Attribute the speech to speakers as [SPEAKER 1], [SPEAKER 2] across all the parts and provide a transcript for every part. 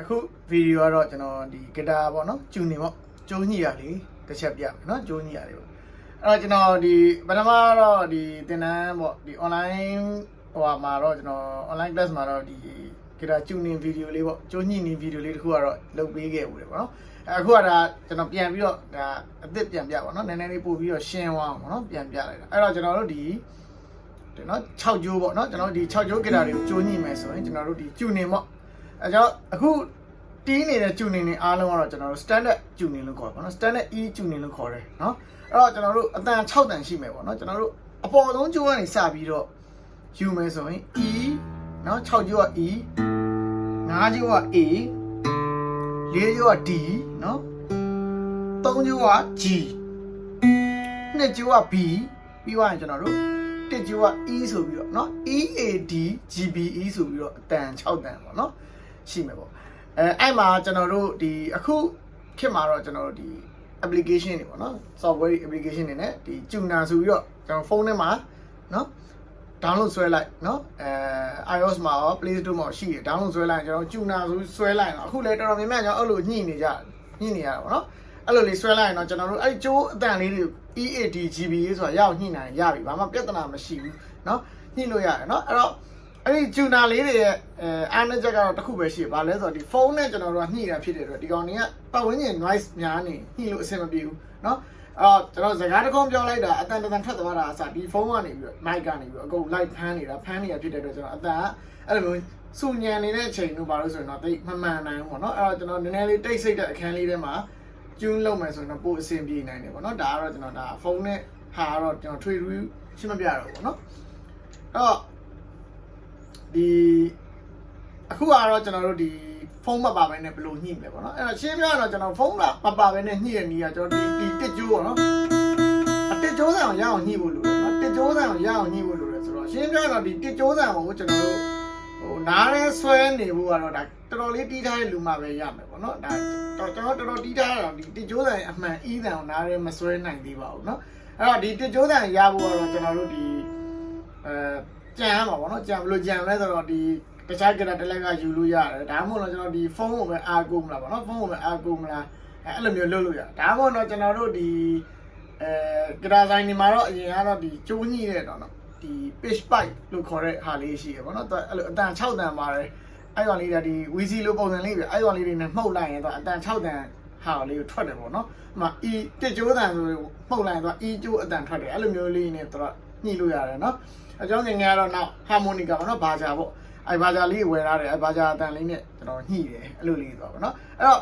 [SPEAKER 1] အခုဗီဒီယိုကတော့ကျွန်တော်ဒီဂီတာပေါ့နော်ကျူနေပေါ့ကျိုးညှိရလေးတစ်ချက်ပြမယ်နော်ကျိုးညှိရလေးပေါ့အဲ့တော့ကျွန်တော်ဒီပထမတော့ဒီသင်တန်းပေါ့ဒီ online ဟိုဟာမှာတော့ကျွန်တော် online class မှာတော့ဒီဂီတာကျူနေဗီဒီယိုလေးပေါ့ကျိုးညှိနေဗီဒီယိုလေးတစ်ခုကတော့လုပ်ပေးခဲ့ဦးတယ်ပေါ့နော်အဲ့အခုကဒါကျွန်တော်ပြန်ပြီးတော့ဒါအသစ်ပြန်ပြပါတော့နည်းနည်းလေးပို့ပြီးတော့ရှင်းသွားအောင်ပေါ့နော်ပြန်ပြလိုက်တာအဲ့တော့ကျွန်တော်တို့ဒီဒီနော်6ကျိုးပေါ့နော်ကျွန်တော်တို့ဒီ6ကျိုးဂီတာတွေကိုကျိုးညှိမယ်ဆိုရင်ကျွန်တော်တို့ဒီကျူနေပေါ့ အဲကျွန်တော်အခုတီးနေတဲ့ကျူနင်တွေအားလုံးကတော့ကျွန်တော်တို့ standard ကျူနင်လို့ခေါ်တယ်ပေါ့နော် standard E ကျူနင်လို့ခေါ်တယ်နော်အဲ့တော့ကျွန်တော်တို့အတန်6တန်ရှိမယ်ပေါ့နော်ကျွန်တော်တို့အပေါ်ဆုံးကျိုးကနေစပြီးတော့ယူမယ်ဆိုရင် E နော်6ကျိုးက E 5ကျိုးက A 4ကျိုးက D နော်3ကျိုးက G 2ကျိုးက B ပြီးသွားရင်ကျွန်တော်တို့1ကျိုးက E ဆိုပြီးတော့နော် E A D G B E ဆိုပြီးတော့အတန်6တန်ပေါ့နော် ရှိမယ်ပေါ့အဲအဲ့မှာကျွန်တော်တို့ဒီအခုခေတ်မှာတော့ကျွန်တော်တို့ဒီ application တွေပေါ့เนาะ software တွေ application တွေ ਨੇ ဒီ tuner ဆိုပြီးတော့ကျွန်တော်ဖုန်းထဲမှာเนาะ download ဆွဲလိုက်เนาะအဲ iOS မှာရော Play Store မှာရှိတယ် download ဆွဲလိုက်ရင်ကျွန်တော် tuner ဆိုဆွဲလိုက်ရင်တော့အခုလည်းတော်တော်များများကျွန်တော်အဲ့လိုညှိနေကြညှိနေရတာပေါ့เนาะအဲ့လိုလေးဆွဲလိုက်ရင်တော့ကျွန်တော်တို့အဲ့ကျိုးအတန်လေးတွေ EAD GBA ဆိုတာရအောင်ညှိနိုင်ရပြီဘာမှပြဿနာမရှိဘူးเนาะညှိလို့ရတယ်เนาะအဲ့တော့ အဲ့ဒီ tuner လေးတွေရဲ့အဲအားနည်းချက်ကတော့တစ်ခုပဲရှိတယ်။ဘာလဲဆိုတော့ဒီဖုန်းနဲ့ကျွန်တော်တို့ကညှိတာဖြစ်တဲ့အတွက်ဒီကောင်တွေကပတ်ဝန်းကျင် noise များနေညှိလို့အဆင်မပြေဘူးเนาะအော်ကျွန်တော်စကားတစ်ခုပြောလိုက်တာအတန်တန်ထွက်သွားတာအစားဒီဖုန်းကနေပြီးတော့ mic ကနေပြီးတော့အကုန် live ဖမ်းနေတာဖမ်းနေတာဖြစ်တဲ့အတွက်ကျွန်တော်အတန်ကအဲ့လိုမျိုးစူညံနေတဲ့အချိန်တို့ဘာလို့ဆိုရင်တော့တိတ်မမှန်နိုင်ဘူးပေါ့နော်အဲ့တော့ကျွန်တော်နည်းနည်းလေးတိတ်ဆိတ်တဲ့အခန်းလေးထဲမှာကျူးလုံးမယ်ဆိုရင်တော့ပို့အဆင်ပြေနိုင်တယ်ပေါ့နော်ဒါကတော့ကျွန်တော်ဒါဖုန်းနဲ့ဟာတော့ကျွန်တော်ထွေထူးရှင်းမပြတော့ဘူးပေါ့နော်အဲ့တော့ ဒီအခုကတော့ကျွန်တော်တို့ဒီဖုန်းမပါဘဲနဲ့ဘယ်လိုညှိမလဲပေါ့နော်အဲ့တော့ရှင်းပြရတော့ကျွန်တော်ဖုန်းလာမပါဘဲနဲ့ညှိရနေရကျွန်တော်ဒီဒီတစ်ကျိုးပေါ့နော်အတစ်ကျိုးဆန်အောင်ရအောင်ညှိဖို့လိုတယ်နော်တစ်ကျိုးဆန်အောင်ရအောင်ညှိဖို့လိုတယ်ဆိုတော့ရှင်းပြရတော့ဒီတစ်ကျိုးဆန်ကိုကျွန်တော်တို့ဟိုနားရဲဆွဲနေဖို့ကတော့ဒါတော်တော်လေးတီးထားတဲ့လူမှပဲရမယ်ပေါ့နော်ဒါတော့ကျွန်တော်တော်တော်တီးထားတာဒီတစ်ကျိုးဆန်အမှန်အီးဆန်ကိုနားရဲမဆွဲနိုင်သေးပါဘူးနော်အဲ့တော့ဒီတစ်ကျိုးဆန်ရဖို့ကတော့ကျွန်တော်တို့ဒီအဲ ကြံရမှာပေါ့နော်ကြံဘယ်လိုကြံလဲဆိုတော့ဒီတခြားကြတဲ့တလက်ကယူလို့ရတယ်ဒါမှမဟုတ်တော့ကျွန်တော်ဒီဖုန်းကိုပဲအားကိုးမလားပေါ့နော်ဖုန်းကိုပဲအားကိုးမလားအဲအဲ့လိုမျိုးလုပ်လို့ရတယ်ဒါမှမဟုတ်တော့ကျွန်တော်တို့ဒီအဲကြတာဆိုင်ဒီမှာတော့အရင်ကတော့ဒီကျိုးညှိတဲ့တော့နော်ဒီ pitch pipe လို့ခေါ်တဲ့ဟာလေးရှိရပေါ့နော်သူအဲ့လိုအတန်6တန်ပါတယ်အဲ့ကောင်လေးကဒီ VC လို့ပုံစံလေးပဲအဲ့ကောင်လေးတွေနဲ့မှုတ်လိုက်ရင်တော့အတန်6တန်ဟာလေးကိုထွက်တယ်ပေါ့နော်။ဟို E တစ်ကျိုးတန်ဆိုမှုတ်လိုက်ရင်တော့ E ကျိုးအတန်ထွက်တယ်အဲ့လိုမျိုးလေးနဲ့တော့ညှိလို့ရတယ်နော်။ အကြောင်းငယ်ငယ်ကတော့နောက် harmonica ပေါ့နော်ဘာဂျာပေါ့။အဲ့ဘာဂျာလေးဝယ်ထားတယ်အဲ့ဘာဂျာအတန်လေးနဲ့ကျွန်တော်ညှိတယ်အဲ့လိုလေးတော့ပေါ့နော်။အဲ့တော့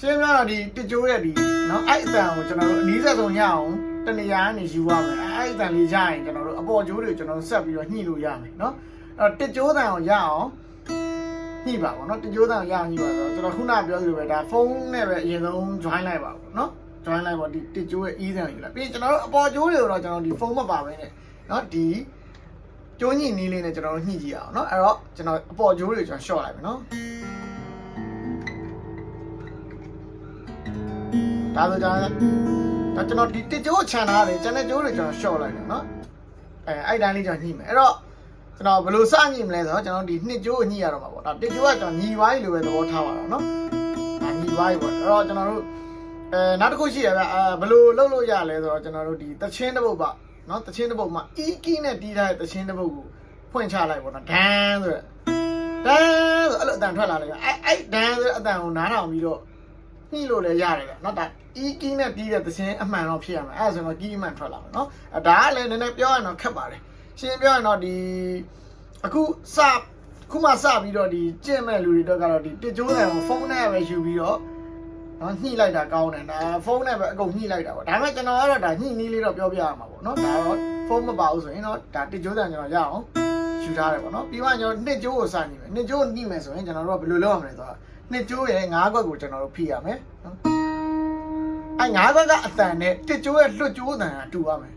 [SPEAKER 1] ရှင်းပြတော့ဒီတစ်ကျိုးရဲ့ဒီနော်အဲ့အတန်ကိုကျွန်တော်တို့အနည်းဆက်ဆုံးရအောင်တနေရာကနေယူရမယ်အဲ့အတန်လေးရရင်ကျွန်တော်တို့အပေါ်ကျိုးတွေကျွန်တော်ဆက်ပြီးတော့ညှိလို့ရမယ်နော်အဲ့တော့တစ်ကျိုးတန်ကိုရအောင်ညှိပါပေါ့နော်တစ်ကျိုးတန်ကိုရအောင်ညှိပါဆိုတော့ကျွန်တော်ခုနပြောသလိုပဲဒါဖုန်းနဲ့ပဲအရင်ဆုံး join လိုက်ပါပေါ့နော် join လိုက်ပါဒီတစ်ကျိုးရဲ့ e တန်ကိုယူလိုက်ပြီးရင်ကျွန်တော်တို့အပေါ်ကျိုးတွေကိုတော့ကျွန်တော်ဒီဖုန်းမပါဘဲနဲ့နော်ဒီ ကျိုးညှိနီးလေးနဲ့ကျွန်တော်တို့ညှိကြည့်အောင်နော်အဲ့တော့ကျွန်တော်အပေါ်ကျိုးတွေကိုကျွန်တော် short လိုက်မယ်နော်ဒါဆိုကျွန်တော်ဒါကျွန်တော်ဒီတစ်ကျိုးခြံထားတယ်ကျန်တဲ့ကျိုးတွေကျွန်တော် short လိုက်တယ်နော်အဲအဲ့တိုင်းလေးကျွန်တော်ညှိမယ်အဲ့တော့ကျွန်တော်ဘယ်လိုစညှိမလဲဆိုတော့ကျွန်တော်ဒီနှစ်ကျိုးကိုညှိရတော့မှာပေါ့ဒါတစ်ကျိုးကကျွန်တော်ညီဝိုင်းလိုပဲသဘောထားပါတော့နော်ဒါညီဝိုင်းပေါ့အဲ့တော့ကျွန်တော်တို့အဲနောက်တစ်ခုရှိရဗျအဲဘယ်လိုလုပ်လို့ရလဲဆိုတော့ကျွန်တော်တို့ဒီတချင်းတစ်ပုတ်ပါ နော်တချင်းတစ်ပုတ်မှာ e key နဲ့တီးထားတဲ့တချင်းတစ်ပုတ်ကိုဖွင့်ချလိုက်ပေါ့နော်ဒန်းဆိုရက်ဒန်းဆိုအဲ့လိုအတန်ထွက်လာလိုက်အဲ့အဲ့ဒန်းဆိုတဲ့အတန်ကိုနားထောင်ပြီးတော့ညှိလို့လည်းရတယ်ဗျနော်ဒါ e key နဲ့တီးတဲ့တချင်းအမှန်တော့ဖြစ်ရမယ်အဲ့ဒါဆိုတော့ key အမှန်ထွက်လာမယ်နော်အဲဒါကလည်းနည်းနည်းပြောရရင်တော့ခက်ပါတယ်ရှင်းပြောရင်တော့ဒီအခုစခုမှစပြီးတော့ဒီကျင့်မဲ့လူတွေတော့ကတော့ဒီတစ်ကျိုးတယ်ကိုဖုန်းနဲ့ပဲယူပြီးတော့ နော်ညှိလိုက်တာကောင်းတယ်ဒါဖုန်းနဲ့ပဲအကုန်ညှိလိုက်တာပေါ့ဒါပေမဲ့ကျွန်တော်ကတော့ဒါညှိနည်းလေးတော့ပြောပြရမှာပေါ့နော်ဒါတော့ဖုန်းမပါဘူးဆိုရင်တော့ဒါတစ်ကျိုးတယ်ကျွန်တော်ရအောင်ယူထားတယ်ပေါ့နော်ပြီးမှကျွန်တော်နှစ်ကျိုးကိုစညှိမယ်နှစ်ကျိုးညှိမယ်ဆိုရင်ကျွန်တော်တို့ကဘယ်လိုလုပ်ရမလဲဆိုတော့နှစ်ကျိုးရဲ့ငါးခွက်ကိုကျွန်တော်တို့ဖိရမယ်နော်အဲငါးခွက်ကအတန်နဲ့တစ်ကျိုးရဲ့လွတ်ကျိုးအတန်ကတူရမယ်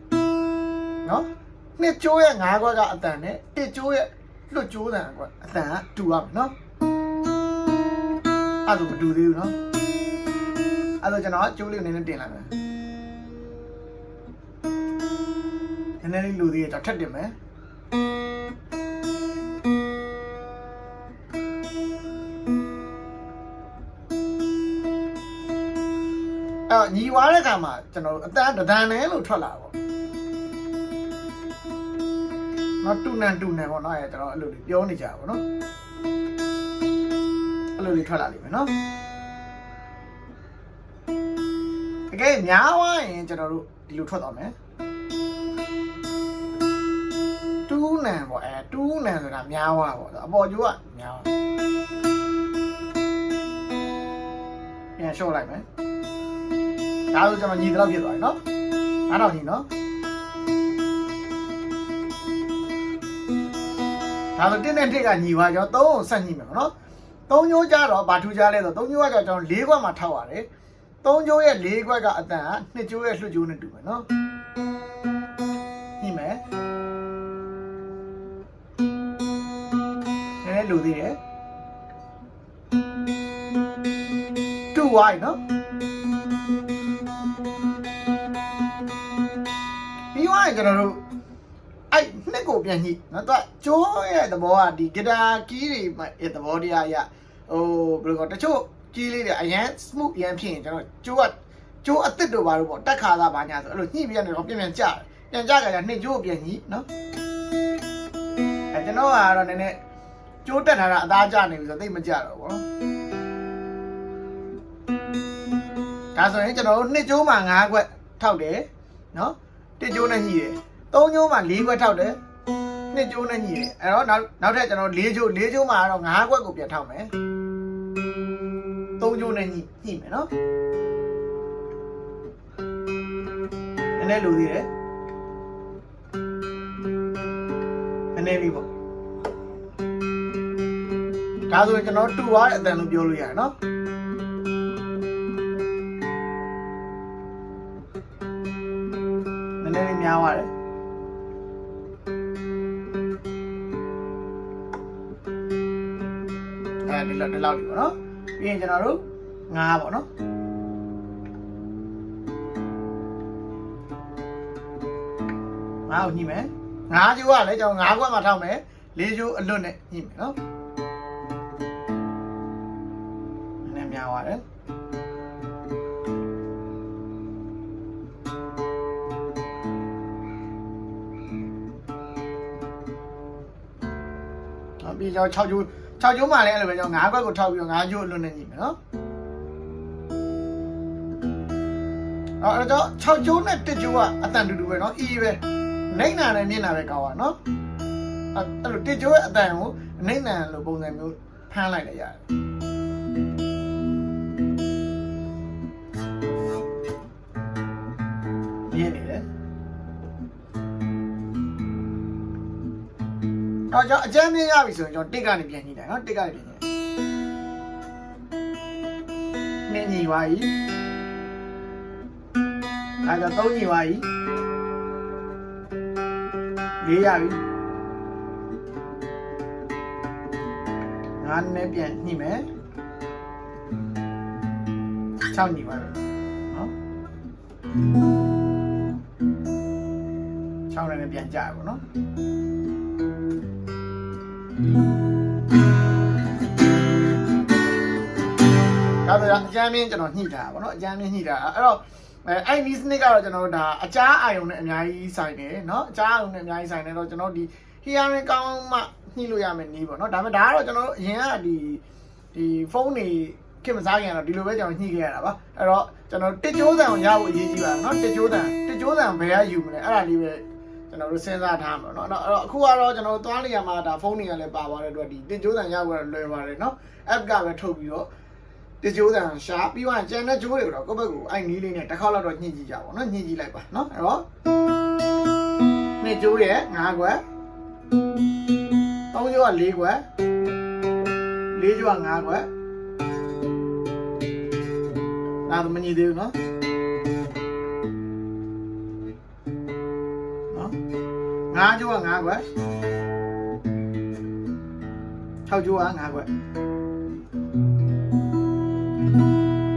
[SPEAKER 1] နော်နှစ်ကျိုးရဲ့ငါးခွက်ကအတန်နဲ့တစ်ကျိုးရဲ့လွတ်ကျိုးအတန်ကအတန်ကတူရမယ်နော်အဲ့ဒါမတူသေးဘူးနော် အဲ့တော့ကျွန်တော်ကျိုးလေးနည်းနည်းတင်လိုက်မယ်နည်းနည်းလေးလိုသေးတယ်ကျွန်တော်ထပ်တင်မယ်အဲ့ညီွားတဲ့အခါမှာကျွန်တော်အတန်းတန်းနဲ့လို့ထွက်လာပါတော့နော်တူနန်တူနန်ပေါ့နော်အဲ့ကျွန်တော်အဲ့လိုလေးပြောနေကြတာပေါ့နော်အဲ့လိုလေးထွက်လာလိမ့်မယ်နော် တကယ်များသွားရင်ကျွန်တော်တို့ဒီလိုထွက်သွားမယ်တူနန်ပေါ့အဲတူနန်ဆိုတာများသွားပေါ့အပေါ်ကျိုးကများသွားပြန်ရှော့လိုက်မယ်ဒါဆိုကျွန်တော်ညီတော့ဖြစ်သွားပြီနော်အားတော့ညီနော်ဒါဆိုတင်းနဲ့တစ်ကညီပါကျွန်တော်သုံးကိုဆက်ညီမယ်နော်သုံးညိုးကြတော့ဘာထူးကြလဲဆိုသုံးညိုးကကျွန်တော်၄ခွက်မှာထောက်ရတယ် သုံးညိုးရဲ့၄ခွက်ကအတန်ကနှစ်ကျိုးရဲ့လွှတ်ကျိုးနဲ့တူမယ်နော်ညီမယ်နည်းနည်းလိုသေးတယ်တူဝိုင်းနော်ပြီးသွားရင်ကျွန်တော်တို့အဲ့နှစ်ကိုပြန်ညှိနော်သူကကျိုးရဲ့သဘောကဒီဂီတာကီးတွေရဲ့သဘောတရားအရဟိုဘယ်လိုကောတချို့ ကီးလေးတွေအရန် smooth အရန်ဖြစ်ရင်ကျွန်တော်ကျိုးကကျိုးအစ်စ်တို့ဘာလို့ပေါ့တက်ခါသားဘာညာဆိုအဲ့လိုညှိပြနေတော့ပြန်ပြန်ကြတယ်ပြန်ကြကြကြနှစ်ကျိုးကိုပြန်ညှိနော်အဲကျွန်တော်ကတော့နည်းနည်းကျိုးတက်ထားတာအသားကျနေပြီဆိုတော့သိပ်မကြတော့ဘူးနော်ဒါဆိုရင်ကျွန်တော်တို့နှစ်ကျိုးမှာ၅ခွက်ထောက်တယ်နော်တစ်ကျိုးနဲ့ညှိတယ်သုံးကျိုးမှာ၄ခွက်ထောက်တယ်နှစ်ကျိုးနဲ့ညှိတယ်အဲ့တော့နောက်နောက်ထပ်ကျွန်တော်၄ကျိုး၄ကျိုးမှာတော့၅ခွက်ကိုပြန်ထောက်မယ် သုံးကျိုးနဲ့ညှိညှိမယ်နော်နည်းနည်းလိုသေးတယ်နည်းနည်းလေးပေါ့ဒါဆိုရင်ကျွန်တော်တူသွားတဲ့အတန်လို့ပြောလို့ရတယ်နော်နည်းနည်းလေးများသွားတယ်အဲဒီလောက်ဒီလောက်လေးပေါ့နော် ပြီးရင်ကျွန်တော်တို့ငါးပေါ့နော်ငါးကိုညှိမယ်ငါးကျိုးကလည်းကျွန်တော်ငါးခွက်မှထောက်မယ်လေးကျိုးအလွတ်နဲ့ညှိမယ်နော်နည်းနည်းများသွားတယ်အပြီးကျွန်တော်6ကျိုး 6ကျိုးမှလည်းအဲ့လိုပဲကျွန်တော်9ခွက်ကိုထောက်ပြီးတော့9ကျိုးအလွတ်နဲ့ညှိမယ်နော်အဲ့တော့6ကျိုးနဲ့1ကျိုးကအတန်တူတူပဲเนาะ E ပဲနှိမ့်နာနဲ့မြင့်နာပဲကောင်းပါเนาะအဲ့လို1ကျိုးရဲ့အတန်ကိုနှိမ့်နာလို့ပုံစံမျိုးဖမ်းလိုက်လည်းရတယ် တော့ကျွန်တော်အကြမ်းမြင်ရပြီဆိုရင်ကျွန်တော်တစ်ကနေပြန်ညှိတယ်နော်တစ်ကနေပြန်ညှိတယ်မြင်ညီပါ ਈ အဲဒါသုံးညီပါ ਈ လေးရပြီငါနဲ့ပြန်ညှိမယ်6ညီပါပြီနော်6နဲ့ပြန်ကြရပါတော့နော် ဒါဆိုအကြမ်းမြင့်ကျွန်တော်ညှိထားတာဗောနော်အကြမ်းမြင့်ညှိထားတာအဲ့တော့အဲအဲ့ဒီစနစ်ကတော့ကျွန်တော်တို့ဒါအကြားအာယုံနဲ့အများကြီးဆိုင်တယ်เนาะအကြားအာယုံနဲ့အများကြီးဆိုင်တယ်တော့ကျွန်တော်ဒီ hearing ကောင်းမှညှိလို့ရမယ်နီးပေါ့เนาะဒါပေမဲ့ဒါကတော့ကျွန်တော်တို့အရင်ကဒီဒီဖုန်းတွေခင်မစားခင်ကတော့ဒီလိုပဲကျွန်တော်ညှိခဲ့ရတာပါအဲ့တော့ကျွန်တော်တစ်ကြိုးတန်ကိုရဖို့အရေးကြီးပါเนาะတစ်ကြိုးတန်တစ်ကြိုးတန်ဘယ်ကယူမလဲအဲ့ဒါလေးပဲ ကျွန်တော်တို့စဉ်းစားထားမှာเนาะအဲ့တော့အခုကတော့ကျွန်တော်တို့သွားနေရမှာဒါဖုန်းတွေကလည်းပါသွားတဲ့အတွက်ဒီတစ်ကြိုးတန်ရဖို့လွယ်ပါတယ်เนาะ app ကပဲထုတ်ပြီးတော့တကြိုးတန်ရှာပြီးတော့ကျန်တဲ့ကြိုးတွေကိုတော့ကိုယ့်ဘက်ကိုအဲ့နီးလေးနဲ့တစ်ခေါက်လောက်တော့ညှစ်ကြည့်ကြပါဘောနော်ညှစ်ကြည့်လိုက်ပါနော်အဲ့တော့နှစ်ကြိုးရဲ့၅ခွက်သုံးကြိုးက၄ခွက်လေးကြိုးက၅ခွက်ဒါတော့မညှစ်သေးဘူးနော်နော် ၅ကြိုးက၅ခွက်၆ကြိုးက၅ခွက်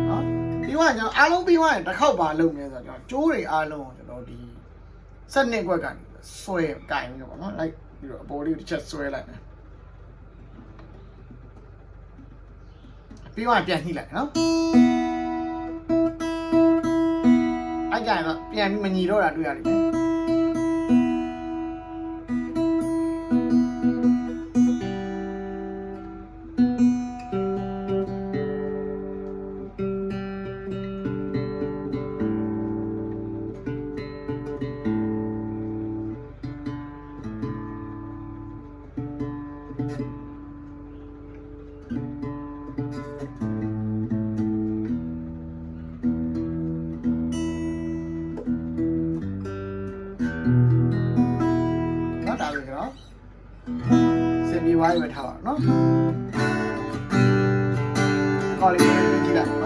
[SPEAKER 1] နော်ပြီးတော့ကျွန်တော်အားလုံးပြီးသွားရင်တစ်ခေါက်ပါလုပ်မယ်ဆိုတော့ကျွန်တော်ကျိုးတွေအားလုံးကိုကျွန်တော်ဒီစက်နှစ်ခွက်ကနေဆွဲကင်ပြီးတော့ပေါ့နော်လိုက်ပြီးတော့အပေါ်လေးကိုတစ်ချက်ဆွဲလိုက်မယ်ပြီးတော့ပြန်ညှိလိုက်နော်အဲ့ကြရင်တော့ပြန်ပြီးမညီတော့တာတွေ့ရလိမ့်မယ် စင်ပြီးဝိုင်းပဲထားပါတော့နော်ကော်လေးလေးကြည့်လိုက်နော်